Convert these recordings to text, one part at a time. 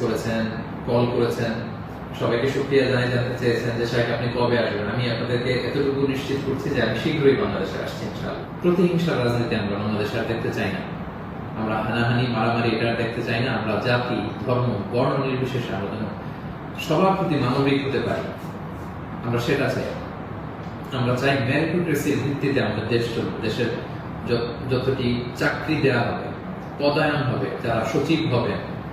করেছেন কল করেছেন। সবাইকে সুক্রিয়া জানাই জানতে চেয়েছেন যে সাহেব আপনি কবে আসবেন? আমি আপনাদেরকে এতটুকু নিশ্চিত করছি যে, আমি শীঘ্রই বাংলাদেশে আসছি, ইনশাআল্লাহ। প্রতিহিংসার রাজনীতি আমরা বাংলাদেশে আর দেখতে চাই না। আমরা হানাহানি, মারামারি এটা দেখতে চাই না। আমরা জাতি, ধর্ম, বর্ণ নির্বিশেষে আমরা সবার প্রতি মানবিক হতে পারি। আমরা সেটা চাই। আমরা চাই মেরিটোক্রেসির ভিত্তিতে আমাদের দেশ চলবে দেশের যত- যতটি চাকরি দেওয়া হবে, পদায়ন হবে, যারা সচিব হবেন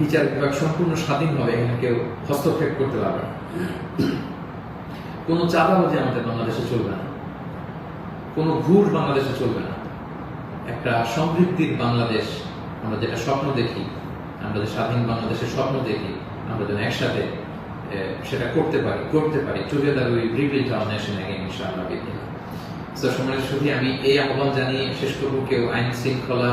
বিচার বিভাগ সম্পূর্ণ স্বাধীনভাবে এখানে কেউ হস্তক্ষেপ করতে পারবে না। কোনো চাঁদাবাজি আমাদের বাংলাদেশে চলবে না। কোনো ঘুষ বাংলাদেশে চলবে না। একটা সমৃদ্ধির বাংলাদেশ আমরা যেটা স্বপ্ন দেখি, আমরা যে স্বাধীন বাংলাদেশের স্বপ্ন দেখি, আমরা যেন একসাথে সেটা করতে পারি করতে পারি। Together we rebuild our nation again ইনশাআল্লাহ বিদিন সম্মানিত শুধু আমি এই আহ্বান জানিয়ে শেষ করব। কেউ আইন শৃঙ্খলা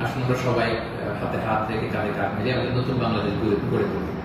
আসুন আমরা সবাই হাতে হাত রেখে কাঁধে কাঁধ মিলিয়ে আমাদের নতুন বাংলাদেশ গড়ে তুলি